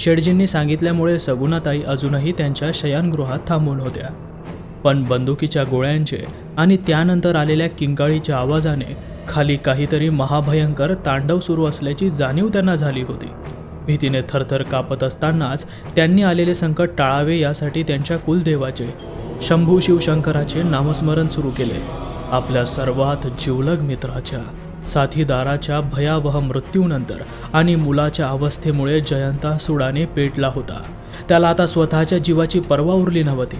शेडजींनी सांगितल्यामुळे सगुणाताई अजूनही त्यांच्या शयनगृहात थांबून होत्या. पण बंदुकीच्या गोळ्यांचे आणि त्यानंतर आलेल्या किंकाळीच्या आवाजाने खाली काहीतरी महाभयंकर तांडव सुरू असल्याची जाणीव त्यांना झाली होती. भीतीने थरथर कापत असतानाच त्यांनी आलेले संकट टाळावे यासाठी त्यांच्या कुलदेवाचे शंभू शिवशंकराचे नामस्मरण सुरू केले. आपल्या सर्वात जिवलग मित्राच्या साथीदाराच्या भयावह मृत्यूनंतर आणि मुलाच्या अवस्थेमुळे जयंता सुडाने पेटला होता. त्याला आता स्वतःच्या जीवाची पर्वा उरली नव्हती.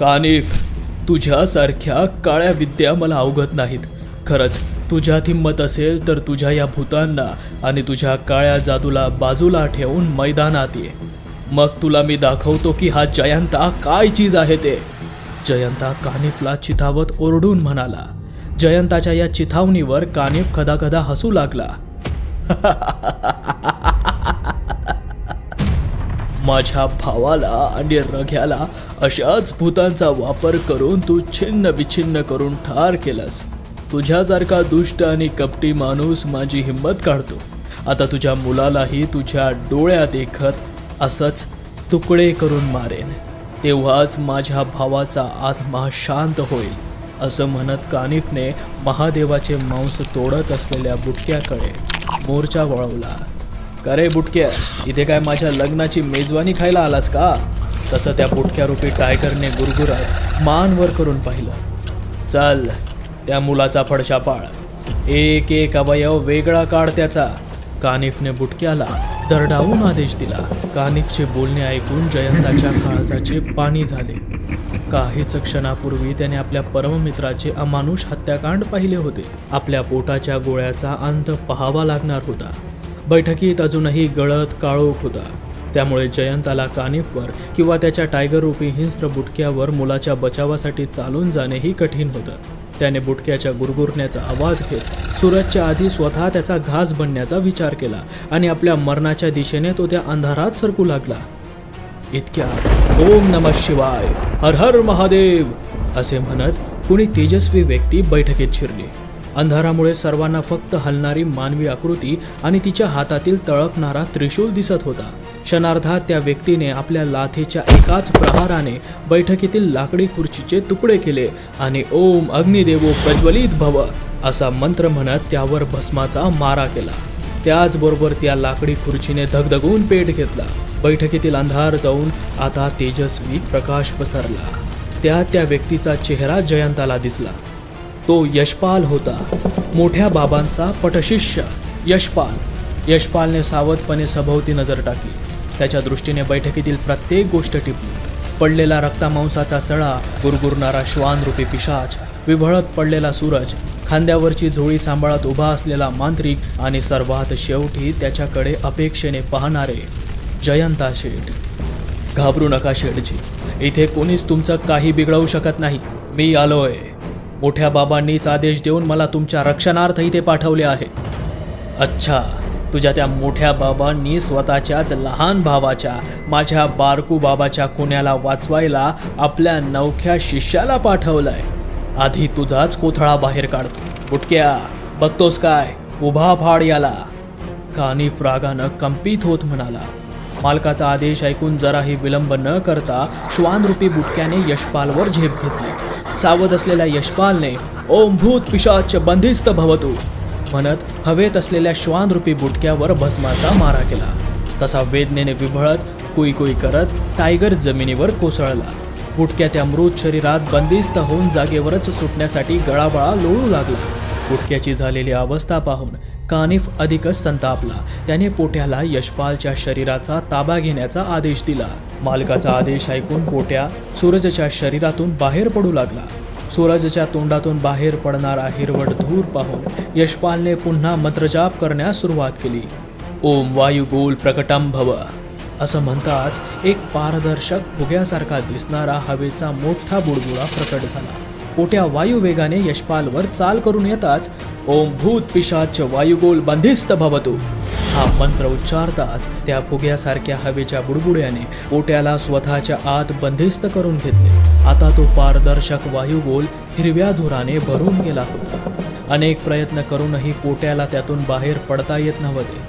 कानिफ तुझ्यासारख्या काळ्या विद्या मला अवगत नाहीत. खरंच तुझ्यात हिंमत असेल तर तुझ्या या भूतांना आणि तुझ्या काळ्या जादूला बाजूला ठेवून मैदानात ये. मग तुला मी दाखवतो की हा जयंता काय चीज आहे ते. जयंता कानिफला चिथावत ओरडून म्हणाला. जयंताच्या या चिथावणीवर कानिफ खदाखदा हसू लागला. माझ्या भावाला आणि रघ्याला अशाच भूतांचा वापर करून तू छिन्न विछिन्न करून ठार केलास. तुझ्यासारखा दुष्ट आणि कपटी माणूस माझी हिंमत काढतो. आता तुझ्या मुलालाही तुझ्या डोळ्यात देखत असंच तुकडे करून मारेन. तेव्हाच माझ्या भावाचा आत्मा शांत होईल. असं म्हणत कानिफने महादेवाचे मांस तोडत असलेल्या बुटक्याकडे मोर्चा वळवला. का रे बुटक्या इथे काय माझ्या लग्नाची मेजवानी खायला आलास का? तसं त्या बुटक्यारूपी टायगरने गुरगुरत मान वर करून पाहिलं. चल त्या मुलाचा फडशा पाळ एक एक अवयव वेगळा काढ त्याचा. कानिफने बुटक्याला दरडावून आदेश दिला. कानिकचे बोलणे ऐकून जयंताच्या काळजाचे पाणी झाले. काहीच क्षणापूर्वी त्याने आपल्या परममित्राचे अमानुष हत्याकांड पाहिले होते. आपल्या पोटाच्या गोळ्याचा अंत पहावा लागणार होता. बैठकीत अजूनही गळत काळोख होता. त्यामुळे जयंताला कानिफवर किंवा त्याच्या टायगर रूपी हिंस्र बुटक्यावर मुलाच्या बचावासाठी चालून जाणेही कठीण होतं. त्याने बुटक्याच्या गुरगुरण्याचा आवाज घेत सूरजच्या आधी स्वतः त्याचा घास बनण्याचा विचार केला आणि आपल्या मरणाच्या दिशेने तो त्या अंधारात सरकू लागला. इतक्यात ओम नम शिवाय हर हर महादेव असे म्हणत कुणी तेजस्वी व्यक्ती बैठकीत शिरली. अंधारामुळे सर्वांना फक्त हलणारी मानवी आकृती आणि तिच्या हातातील तळपणारा त्रिशूल दिसत होता. क्षणार्धात त्या व्यक्तीने आपल्या लाथेच्या एकाच प्रहाराने बैठकीतील लाकडी खुर्चीचे तुकडे केले आणि ओम अग्निदेवो प्रज्वलित भव असा मंत्र म्हणत त्यावर भस्माचा मारा केला. त्याचबरोबर त्या लाकडी खुर्चीने धगधगून पेट घेतला. बैठकीतील अंधार जाऊन आता तेजस्वी प्रकाश पसरला. त्या त्या व्यक्तीचा चेहरा जयंताला दिसला. तो यशपाल होता. मोठ्या बाबांचा पटशिष्य यशपाल. यशपालने सावधपणे सभोवती नजर टाकली. त्याच्या दृष्टीने बैठकीतील प्रत्येक गोष्ट टिपली. पडलेला रक्तामांसाचा सळा गुरगुरणारा श्वानरूपी पिशाच विभळत पडलेला सूरज खांद्यावरची झोळी सांभाळत उभा असलेला मांत्रिक आणि सर्वात शेवटी त्याच्याकडे अपेक्षेने पाहणारे जयंता शेठ. घाबरू नका शेठजी इथे कोणीच तुमचं काही बिघडवू शकत नाही. मी आलोय. मोठ्या बाबांनीच आदेश देऊन मला तुमच्या रक्षणार्थ इथे पाठवले आहे. अच्छा. तुझ्या त्या मोठ्या बाबांनी स्वतःच्याच लहान भावाच्या माझ्या बारकू बाबाच्या कुण्याला वाचवायला आपल्या नवख्या शिष्याला पाठवलंय. आधी तुझाच कोथळा बाहेर काढतो. बुटक्या बघतोस काय? उभा फाड याला. कानी फ्रागानं कंपित होत म्हणाला. मालकाचा आदेश ऐकून जराही विलंब न करता श्वानरूपी बुटक्याने यशपालवर झेप घेतली. सावध असलेल्या यशपालने ओम भूत पिशाच बंदिस्त भवतू. म्हणत हवेत असलेल्या श्वानरूपी बुटक्यावर भस्माचा मारा केला. तसा वेदनेने विभळत कुई कुई करत टायगर जमिनीवर कोसळला. बुटक्या त्या मृत शरीरात बंदिस्त होऊन जागेवरच सुटण्यासाठी गळाबळा लोळू लागला. बुटक्याची झालेली अवस्था पाहून कानिफ अधिकच संतापला. त्याने पोट्याला यशपालच्या शरीराचा ताबा घेण्याचा आदेश दिला. मालकाचा आदेश ऐकून पोट्या सूरजच्या शरीरातून बाहेर पडू लागला. सूरजच्या तोंडातून बाहेर पडणारा हिरवट धूर पाहून यशपालने पुन्हा मंत्रजाप करण्यास सुरुवात केली. ओम वायुगोल प्रकटम भव असं म्हणताच एक पारदर्शक फुग्यासारखा दिसणारा हवेचा मोठा बुडबुडा प्रकट झाला. पोट्या वायुवेगाने यशपालवर चाल करून येताच ओम भूत पिशाच वायुगोल बंदिस्त भवतो. हा मंत्र उच्चारताच त्या फुग्यासारख्या हवेच्या बुडबुड्याने पोट्याला स्वतःच्या आत बंदिस्त करून घेतले. आता तो पारदर्शक वायुगोल हिरव्या धुराने भरून गेला होता. अनेक प्रयत्न करूनही पोट्याला त्यातून बाहेर पडता येत नव्हते.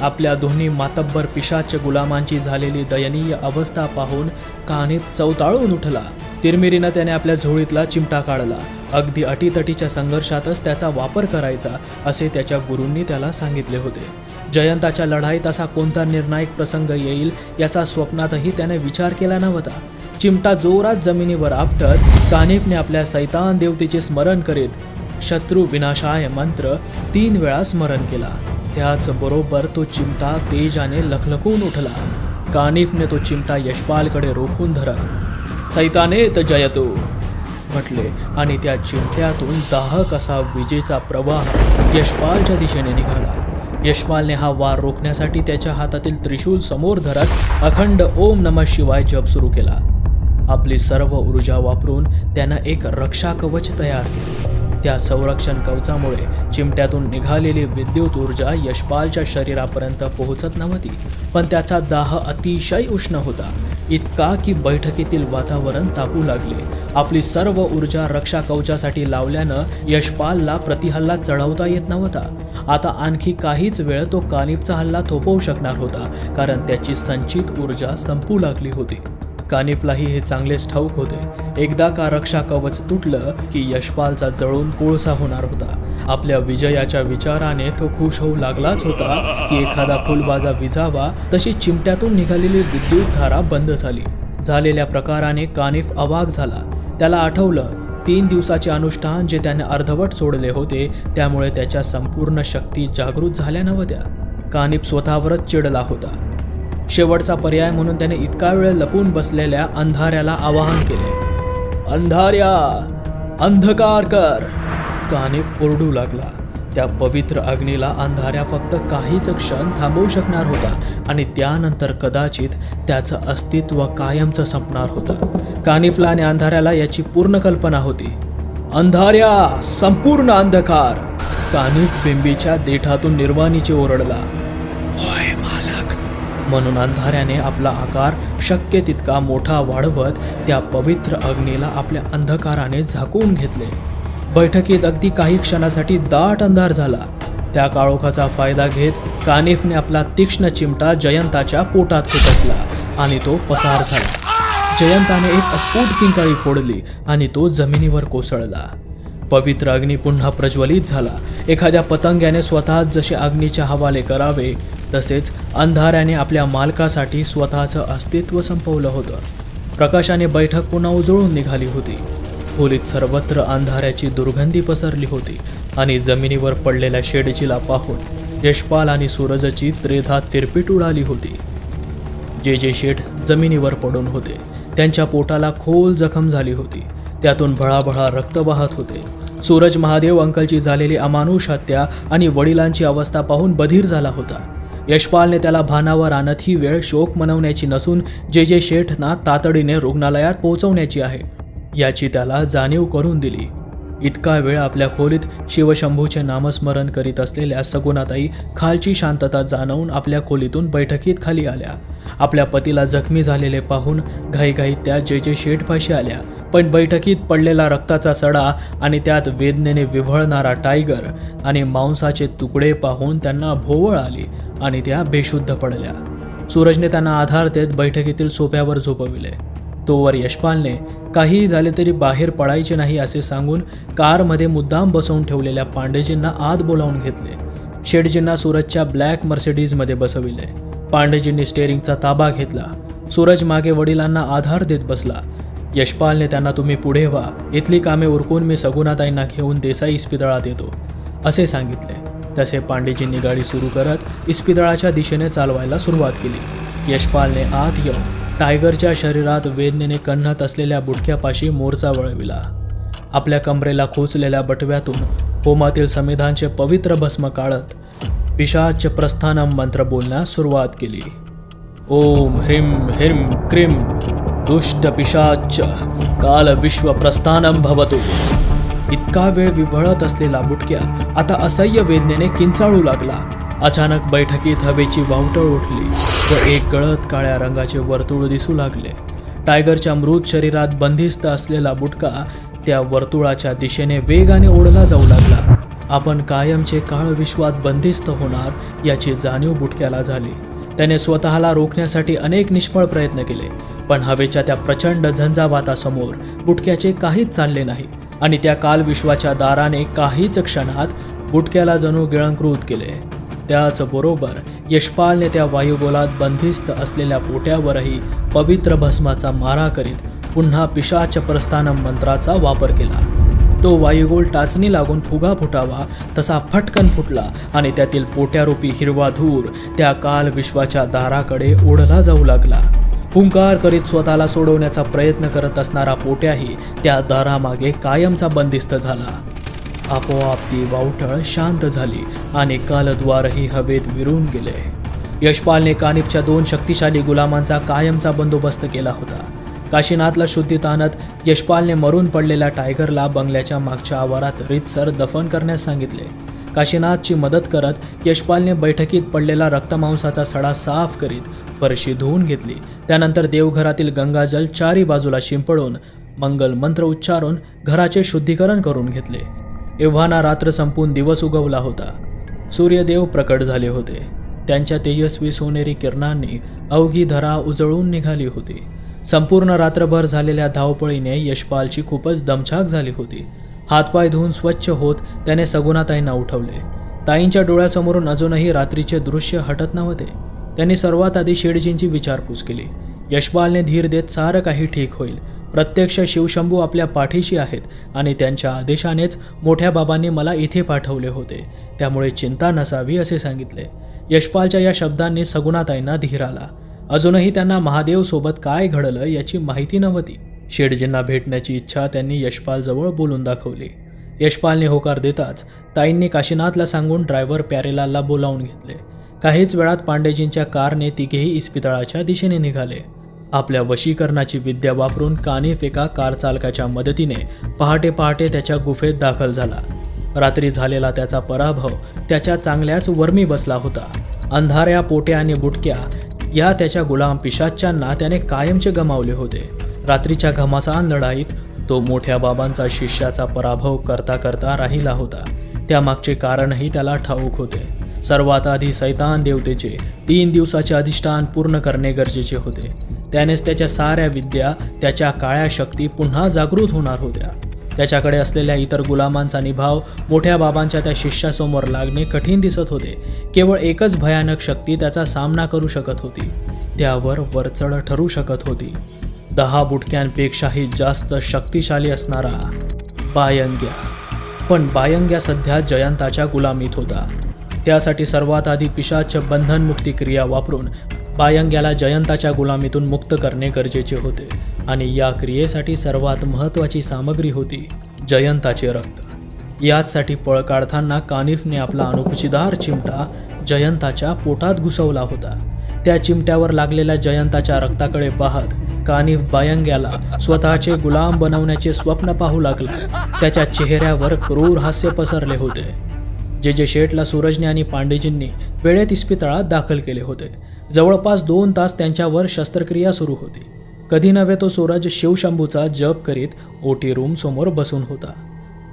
आपल्या दोन्ही मातब्बर पिशाच गुलामांची झालेली दयनीय अवस्था पाहून कानिप चवताळून उठला. तिरमिरीनं त्याने आपल्या झोळीतला चिमटा काढला. अगदी अटीतटीच्या संघर्षातच त्याचा वापर करायचा असे त्याच्या गुरूंनी त्याला सांगितले होते. जयंताच्या लढाईत असा कोणता निर्णायक प्रसंग येईल याचा स्वप्नातही त्याने विचार केला नव्हता. चिमटा जोरात जमिनीवर आपटत कानिपने आपल्या सैतान देवतेचे स्मरण करीत शत्रू विनाशाय मंत्र तीन वेळा स्मरण केला. त्याचबरोबर तो चिमटा तेजाने लखलखून उठला. कानिफने तो चिमटा यशपालकडे रोखून धरत तर जयतो म्हटले आणि त्या चिमट्यातून दाहक असा विजेचा प्रवाह यशपालच्या दिशेने निघाला. यशपालने हा वार रोखण्यासाठी त्याच्या हातातील त्रिशूल समोर धरत अखंड ओम नम शिवाय जप सुरू केला. आपली सर्व ऊर्जा वापरून त्यानं एक रक्षा कवच तयार केले. त्या संरक्षण कवचामुळे चिमट्यातून निघालेली विद्युत ऊर्जा यशपालच्या शरीरापर्यंत पोहोचत नव्हती पण त्याचा दाह अतिशय उष्ण होता. इतका की बैठकीतील वातावरण तापू लागले. आपली सर्व ऊर्जा रक्षा कवचासाठी लावल्यानं यशपालला प्रतिहल्ला चढवता येत नव्हता. आता आणखी काहीच वेळ तो कानिपचा हल्ला थोपवू शकणार होता कारण त्याची संचित ऊर्जा संपू लागली होती. कानिपलाही हे चांगलेच ठाऊक होते. एकदा का रक्षा कवच तुटलं की यशपालचा जळून कोळसा होणार होता. आपल्या विजयाच्या विचाराने तो खुश होऊ लागलाच होता की एखादा फुलबाजा विजावा तशी चिमट्यातून निघालेली विद्युत धारा बंद झाली. झालेल्या प्रकाराने कानिफ अवाक झाला. त्याला आठवलं तीन दिवसाचे अनुष्ठान जे त्याने अर्धवट सोडले होते त्यामुळे त्याच्या संपूर्ण शक्ती जागृत झाल्या नव्हत्या. कानिप स्वतःवरच चिडला होता. शेवटचा पर्याय म्हणून त्याने इतका वेळ लपून बसलेल्या अंधाऱ्याला आवाहन केले. अंधाऱ्या अंधकार कर. कानिफ ओरडू लागला. त्या पवित्र अग्नीला अंधाऱ्या फक्त काहीच क्षण थांबवू शकणार होता आणि त्यानंतर कदाचित त्याचं अस्तित्व कायमचं संपणार होतं. कानिफला आणि अंधाऱ्याला याची पूर्ण कल्पना होती. अंधाऱ्या संपूर्ण अंधकार. कानिफ बिंबीच्या देठातून निर्वाणीचे ओरडला. म्हणून अंधाऱ्याने आपला आकार शक्य तितका मोठा वाढवत त्या पवित्र अग्नीला आपल्या अंधकाराने झाकून घेतले. बैठकीत अगदी काही क्षणासाठी दाट अंधार झाला. त्या काळोखाचा फायदा घेत कानिफने आपला तीक्ष्ण चिमटा जयंताच्या पोटात खुपसला आणि तो पसार झाला. जयंताने एक अस्फुट किंकाळी फोडली आणि तो जमिनीवर कोसळला. पवित्र अग्नी पुन्हा प्रज्वलित झाला. एखाद्या पतंग्याने स्वतः जसे अग्नीच्या हवाले करावे तसेच अंधाऱ्याने आपल्या मालकासाठी स्वतःचं अस्तित्व संपवलं होतं. प्रकाशाने बैठक पुन्हा उजळून निघाली होती. खोलीत सर्वत्र अंधाऱ्याची दुर्गंधी पसरली होती आणि जमिनीवर पडलेल्या शेडजीला पाहून यशपाल आणि सूरजची त्रेधा तिरपीट उडाली होती. जे जे शेठ जमिनीवर पडून होते त्यांच्या पोटाला खोल जखम झाली होती. त्यातून भळाभळा रक्त वाहत होते. सूरज महादेव अंकलची झालेली अमानुष हत्या आणि वडिलांची अवस्था पाहून बधीर झाला होता. यशपालने त्याला भानावर आणत ही वेळ शोक मनवण्याची नसून जे जे शेठना तातडीने रुग्णालयात पोहोचवण्याची आहे याची त्याला जाणीव करून दिली. इतका वेळ आपल्या खोलीत शिवशंभूचे नामस्मरण करीत असलेल्या सगुणाताई खालची शांतता जाणवून आपल्या खोलीतून बैठकीत खाली आल्या. आपल्या पतीला जखमी झालेले पाहून घाईघाईत त्या जे जे शेठपाशी आल्या. पण बैठकीत पडलेला रक्ताचा सडा आणि त्यात वेदनेने विव्हळणारा टायगर आणि मांसाचे तुकडे पाहून त्यांना भोवळ आली आणि त्या बेशुद्ध पडल्या. सूरजने त्यांना आधार देत बैठकीतील सोप्यावर झोपविले. तोवर यशपालने काहीही झाले तरी बाहेर पडायचे नाही असे सांगून कारमध्ये मुद्दाम बसवून ठेवलेल्या पांडेजींना आत बोलावून घेतले. शेठजींना सूरजच्या ब्लॅक मर्सिडीजमध्ये बसविले. पांडेजींनी स्टेअरिंगचा ताबा घेतला. सूरज मागे वडिलांना आधार देत बसला. यशपालने त्यांना तुम्ही पुढे व्हा. इथली कामे उरकून मी सगुणाताईंना घेऊन देसाई इस्पितळात येतो असे सांगितले. तसे पांडेजींनी गाडी सुरू करत इस्पितळाच्या दिशेने चालवायला सुरुवात केली. यशपालने आत येऊन टायगरच्या शरीरात वेदनेने कन्नत असलेल्या बुडक्यापाशी मोर्चा वळविला. आपल्या कमरेला खोचलेल्या बटव्यातून होमातील संविधानचे पवित्र भस्म काढत पिशाच प्रस्थानम मंत्र बोलण्यास सुरुवात केली. ओम ह्रीम ह्रीम क्रीम दुष्ट पिशाच काल विश्व प्रस्थानम भवतु. इतका वेळ विभळत असलेला बुटक्या आता असह्य वेदनेने किंचाळू लागला. अचानक बैठकीत हवेची वावटळ उठली व एक गळत काळ्या रंगाचे वर्तुळ दिसू लागले. टायगरच्या मृत शरीरात बंदिस्त असलेला बुटका त्या वर्तुळाच्या दिशेने वेगाने ओढला जाऊ लागला. आपण कायमचे काळ विश्वात बंदिस्त होणार याची जाणीव बुटक्याला झाली. त्याने स्वतःला रोखण्यासाठी अनेक निष्फळ प्रयत्न केले पण हवेच्या त्या प्रचंड झंझावातासमोर बुटक्याचे काहीच चालले नाही आणि त्या कालविश्वाच्या दाराने काहीच क्षणात बुटक्याला जणू गिळंकृत केले. त्याचबरोबर यशपालने त्या वायुगोलात बंदिस्त असलेल्या पोट्यावरही पवित्र भस्माचा मारा करीत पुन्हा पिशाच प्रस्थानम मंत्राचा वापर केला. तो वायुगोल टाचणी लागून फुगा फुटावा तसा फटकन फुटला आणि त्यातील पोट्यारूपी हिरवा धूर त्या काल विश्वाच्या दाराकडे ओढला जाऊ लागला. हुंकार करीत स्वतःला सोडवण्याचा प्रयत्न करत असणारा पोट्याही त्या दारामागे कायमचा बंदिस्त झाला. आपोआप ती वावटळ शांत झाली आणि कालद्वारही हवेत विरून गेले. यशपालने कानिपच्या दोन शक्तिशाली गुलामांचा कायमचा बंदोबस्त केला होता. काशीनाथला शुद्धीत आणत यशपालने मरून पडलेल्या टायगरला बंगल्याच्या मागच्या आवारात रीतसर दफन करण्यास सांगितले. काशीनाथची मदत करत यशपालने बैठकीत पडलेला रक्तमांसाचा सडा साफ करीत फरशी धुवून घेतली. त्यानंतर देवघरातील गंगाजल चारी बाजूला शिंपडून मंगल मंत्र उच्चारून घराचे शुद्धीकरण करून घेतले. एव्हाना रात्र संपून दिवस उगवला होता. सूर्यदेव प्रकट झाले होते. त्यांच्या तेजस्वी सोनेरी किरणांनी अवघी धरा उजळून निघाली होती. संपूर्ण रात्रभर झालेल्या धावपळीने यशपालची खूपच दमछाक झाली होती. हातपाय धुवून स्वच्छ होत त्याने सगुणाताईंना उठवले. ताईंच्या डोळ्यासमोरून अजूनही रात्रीचे दृश्य हटत नव्हते. त्यांनी सर्वात आधी शेडजींची विचारपूस केली. यशपालने धीर देत सारं काही ठीक होईल. प्रत्यक्ष शिवशंभू आपल्या पाठीशी आहेत आणि त्यांच्या आदेशानेच मोठ्या बाबांनी मला इथे पाठवले होते. त्यामुळे चिंता नसावी असे सांगितले. यशपालच्या या शब्दांनी सगुणाताईंना धीर आला. अजूनही त्यांना महादेव सोबत काय घडलं याची माहिती नव्हती. शेडजींना भेटण्याची इच्छा त्यांनी यशपालजवळ बोलून दाखवली. यशपालने होकार देताच ताईंनी काशीनाथला सांगून ड्रायव्हर प्यारेलालला बोलावून घेतले. काहीच वेळात पांडेजींच्या कारने तिघेही इस्पितळाच्या दिशेने निघाले. आपल्या वशीकरणाची विद्या वापरून कानिफ एका कार चालकाच्या मदतीने पहाटे पहाटे त्याच्या गुफेत दाखल झाला. रात्री झालेला त्याचा पराभव त्याच्या चांगल्याच वर्मी बसला होता. अंधाऱ्या पोट्या आणि बुटक्या या त्याच्या गुलाम पिशाच्यांना त्याने कायमचे गमावले होते. रात्रीच्या घमासान लढाईत तो मोठ्या बाबांचा शिष्याचा पराभव करता करता राहिला होता. त्यामागचे कारणही त्याला ठाऊक होते. सर्वात आधी सैतान देवतेचे तीन दिवसाचे अधिष्ठान पूर्ण करणे गरजेचे होते. त्यानेच त्याच्या साऱ्या विद्या त्याच्या काळ्या शक्ती पुन्हा जागृत होणार होत्या. त्याच्याकडे असलेल्या इतर गुलामांचा निभाव मोठ्या बाबांच्या त्या शिष्यासमोर लागणे कठीण दिसत होते. केवळ एकच भयानक शक्ती त्याचा सामना करू शकत होती. त्यावर वरचढ ठरू शकत होती. दहा बुटक्यांपेक्षाही जास्त शक्तिशाली असणारा बायंग्या. पण बायंग्या सध्या जयंताच्या गुलामीत होता. त्यासाठी सर्वात आधी पिशाच बंधनमुक्ती क्रिया वापरून बायंग्याला जयंताच्या गुलामीतून मुक्त करणे गरजेचे होते आणि या क्रियेसाठी सर्वात महत्त्वाची सामग्री होती जयंताचे रक्त. याचसाठी पळ काढताना कानिफने आपला अनुकुचीदार चिमटा जयंताच्या पोटात घुसवला होता. त्या चिमट्यावर लागलेल्या जयंताच्या रक्ताकडे पाहत कानिफ बायंग्याला स्वतःचे गुलाम बनवण्याचे स्वप्न पाहू लागला. त्याच्या चेहऱ्यावर क्रूर हास्य पसरले होते. जे जे शेठला सूरजने आणि पांडेजींनी वेळेत इस्पितळात दाखल केले होते. जवळपास दोन तास त्यांच्यावर शस्त्रक्रिया सुरू होती. कधी नव्हे तो सूरज शिवशंभूचा जप करीत ओटी रूम समोर बसून होता.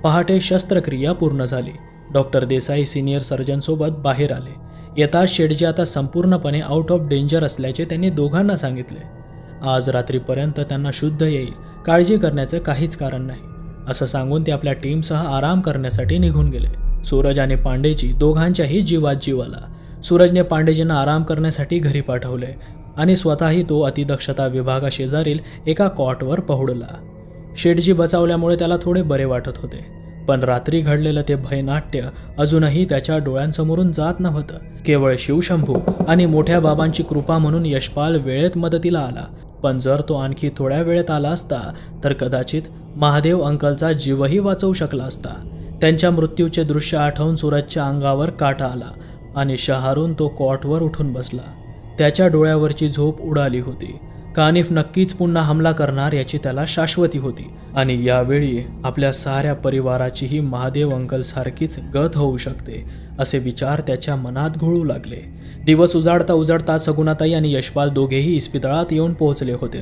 पहाटे शस्त्रक्रिया पूर्ण झाली. डॉक्टर देसाई सिनियर सर्जनसोबत बाहेर आले. येताच शेडजी आता संपूर्णपणे आउट ऑफ डेंजर असल्याचे त्यांनी दोघांना सांगितले. आज रात्रीपर्यंत त्यांना शुद्ध येईल. काळजी करण्याचं काहीच कारण नाही. असं सांगून ते आपल्या टीमसह आराम करण्यासाठी निघून गेले. सूरज आणि पांडेची दोघांच्याही जीवात जीव आला. सूरजने पांडेजींना आराम करण्यासाठी घरी पाठवले आणि स्वतःही तो अतिदक्षता विभागाशेजारील एका कॉटवर पहुडला. शेटजी बचावल्यामुळे त्याला थोडे बरे वाटत होते पण रात्री घडलेलं ते भयनाट्य अजूनही त्याच्या डोळ्यांसमोरून जात नव्हतं. केवळ शिवशंभू आणि मोठ्या बाबांची कृपा म्हणून यशपाल वेळेत मदतीला आला पण जर तो आणखी थोड्या वेळेत आला असता तर कदाचित महादेव अंकलचा जीवही वाचवू शकला असता. त्यांच्या मृत्यूचे दृश्य आठवून सूरजच्या अंगावर काटा आला आणि शहारून तो कॉटवर उठून बसला. त्याच्या डोळ्यावरची झोप उडाली होती. कानिफ नक्कीच पुन्हा हमला करणार याची त्याला शाश्वती होती आणि यावेळी आपल्या साऱ्या परिवाराचीही महादेव अंकल सारखीच गत होऊ शकते असे विचार त्याच्या मनात घोळू लागले. दिवस उजाडता उजाडता सगुणाताई आणि यशपाल दोघेही इस्पितळात येऊन पोहोचले होते.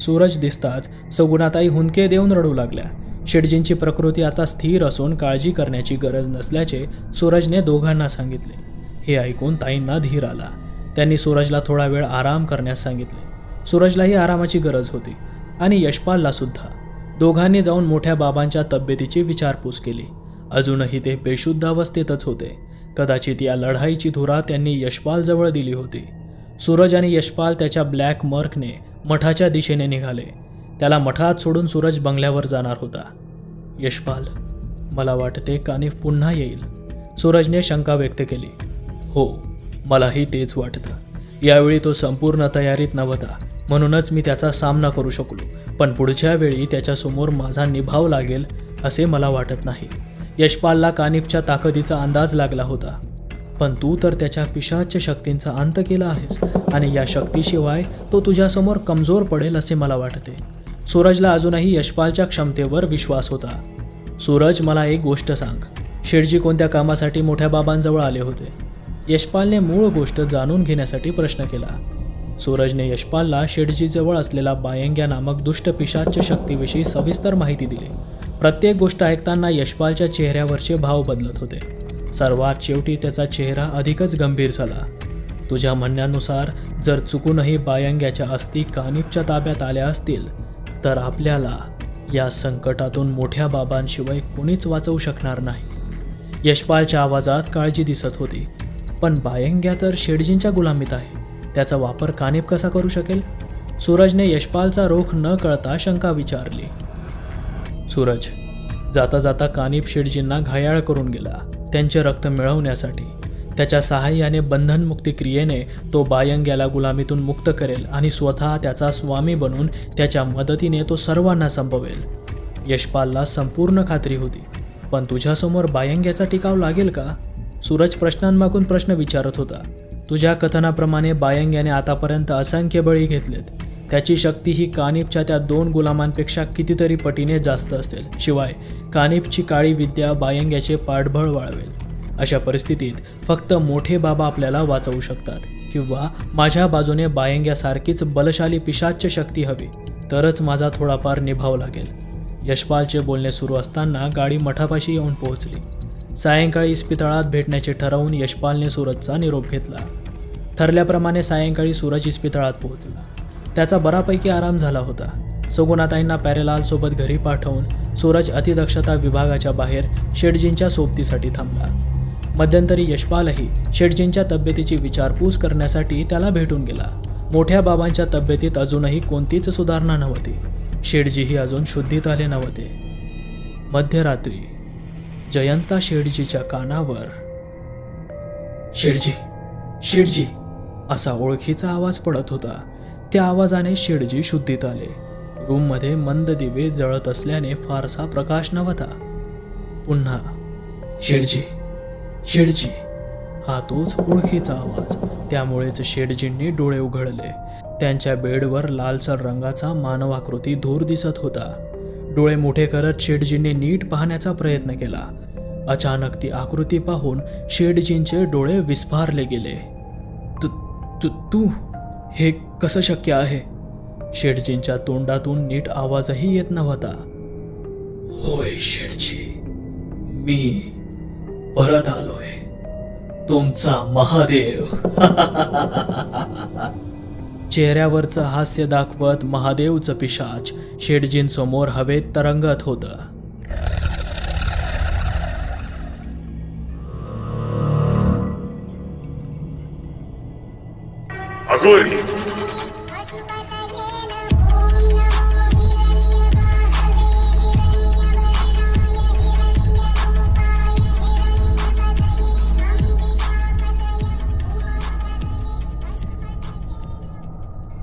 सूरज दिसताच सगुणाताई हुंदके देऊन रडू लागल्या. शेटजींची प्रकृती आता स्थिर असून काळजी करण्याची गरज नसल्याचे सूरजने दोघांना सांगितले. हे ऐकून ताईंना धीर आला. त्यांनी सूरजला थोडा वेळ आराम करण्यास सांगितले. सूरजलाही आरामाची गरज होती आणि यशपालला सुद्धा. दोघांनी जाऊन मोठ्या बाबांच्या तब्येतीची विचारपूस केली. अजूनही ते बेशुद्ध अवस्थेतच होते. कदाचित या लढाईची धुरा त्यांनी यशपालजवळ दिली होती. सूरज आणि यशपाल त्याच्या ब्लॅक मर्कने मठाच्या दिशेने निघाले. त्याला मठात सोडून सूरज बंगल्यावर जाणार होता. यशपाल मला वाटते कानिफ पुन्हा येईल. सूरजने शंका व्यक्त केली. हो मलाही तेच वाटतं. यावेळी तो संपूर्ण तयारीत नव्हता. म्हणूनच मी त्याचा सामना करू शकलो. पण पुढच्या वेळी त्याच्यासमोर माझा निभाव लागेल असे मला वाटत नाही. यशपालला कानिफच्या ताकदीचा अंदाज लागला होता. पण तू तर त्याच्या पिशाच शक्तींचा अंत केला आहेस आणि या शक्तीशिवाय तो तुझ्यासमोर कमजोर पडेल असे मला वाटते. सूरजला अजूनही यशपालच्या क्षमतेवर विश्वास होता. सूरज मला एक गोष्ट सांग. शेठजी कोणत्या कामासाठी मोठ्या बाबांजवळ आले होते? यशपालने मूळ गोष्ट जाणून घेण्यासाठी प्रश्न केला. सूरजने यशपालला शेठजीजवळ असलेला बायंग्या नामक दुष्ट पिशाच शक्तीविषयी सविस्तर माहिती दिली. प्रत्येक गोष्ट ऐकताना यशपालच्या चेहऱ्यावरचे भाव बदलत होते. सर्वात शेवटी त्याचा चेहरा अधिकच गंभीर झाला. तुझ्या म्हणण्यानुसार जर चुकूनही बायंग्याच्या अस्थी कानिपच्या ताब्यात आल्या असतील तर आपल्याला या संकटातून मोठ्या बाबांशिवाय कोणीच वाचवू शकणार नाही. यशपालच्या आवाजात काळजी दिसत होती पण बायंग्या तर शेडजींच्या गुलामीत आहे. त्याचा वापर कानिप कसा करू शकेल? सूरजने यशपालचा रोख न कळता शंका विचारली. सूरज जाता जाता कानिप शेडजींना घायाळ करून गेला त्यांचे रक्त मिळवण्यासाठी. त्याच्या सहाय्याने बंधनमुक्ती क्रियेने तो बायंग्याला गुलामीतून मुक्त करेल आणि स्वतः त्याचा स्वामी बनून त्याच्या मदतीने तो सर्वांना संपवेल. यशपालला संपूर्ण खात्री होती. पण तुझ्यासमोर बायंग्याचा टिकाव लागेल का? सूरज प्रश्नांमागून प्रश्न विचारत होता. तुझ्या कथनाप्रमाणे बायंग्याने आतापर्यंत असंख्य बळी घेतलेत. त्याची शक्ती ही कानिपच्या त्या दोन गुलामांपेक्षा कितीतरी पटीने जास्त असेल. शिवाय कानिपची काळी विद्या बायंग्याचे पाठबळ वाळवेल अशा परिस्थितीत फक्त मोठे बाबा आपल्याला वाचवू शकतात. किंवा माझ्या बाजूने बायंग्यासारखीच बलशाली पिशाच्च शक्ती हवी. तरच माझा थोडाफार निभाव लागेल. यशपालचे बोलणे सुरू असताना गाडी मठापाशी येऊन पोहोचली. सायंकाळी इस्पितळात भेटण्याचे ठरवून यशपालने सूरजचा निरोप घेतला. ठरल्याप्रमाणे सायंकाळी सूरज इस्पितळात पोहोचला. त्याचा बरापैकी आराम झाला होता. सगुणाताईंना पॅरेलालसोबत घरी पाठवून सूरज अतिदक्षता विभागाच्या बाहेर शेटजींच्या सोबतीसाठी थांबला. मध्यंतरी यशपालही शेटजींच्या तब्येतीची विचारपूस करण्यासाठी त्याला भेटून गेला. मोठ्या बाबांच्या तब्येतीत अजूनही कोणतीच सुधारणा नव्हती. शेडजीही अजून शुद्धीत आले नव्हते. मध्यरात्री जयंता शेटजीच्या कानावर शेडजी शेडजी असा ओळखीचा आवाज पडत होता. त्या आवाजाने शेटजी शुद्धीत आले. रूममध्ये मंद दिवे जळत असल्याने फारसा प्रकाश नव्हता. पुन्हा शेडजी शेडजी. हा तोच ओळखीचा आवाज. त्यामुळेच शेडजींनी डोळे उघडले. त्यांच्या बेडवर लालसर रंगाचा मानवाकृती धूर दिसत होता. डोळे मोठे करत शेडजींनी नीट पाहण्याचा प्रयत्न केला. अचानक ती आकृती पाहून शेडजींचे डोळे विस्फारले गेले. तू तू तू हे कसं शक्य आहे? शेडजींच्या तोंडातून नीट आवाजही येत नव्हता. होय शेडजी. मी परत आलोय. तुमचा महादेव. चेहऱ्यावरचं हास्य दाखवत महादेवचं पिशाच शेटजींसमोर हवेत तरंगत होतं.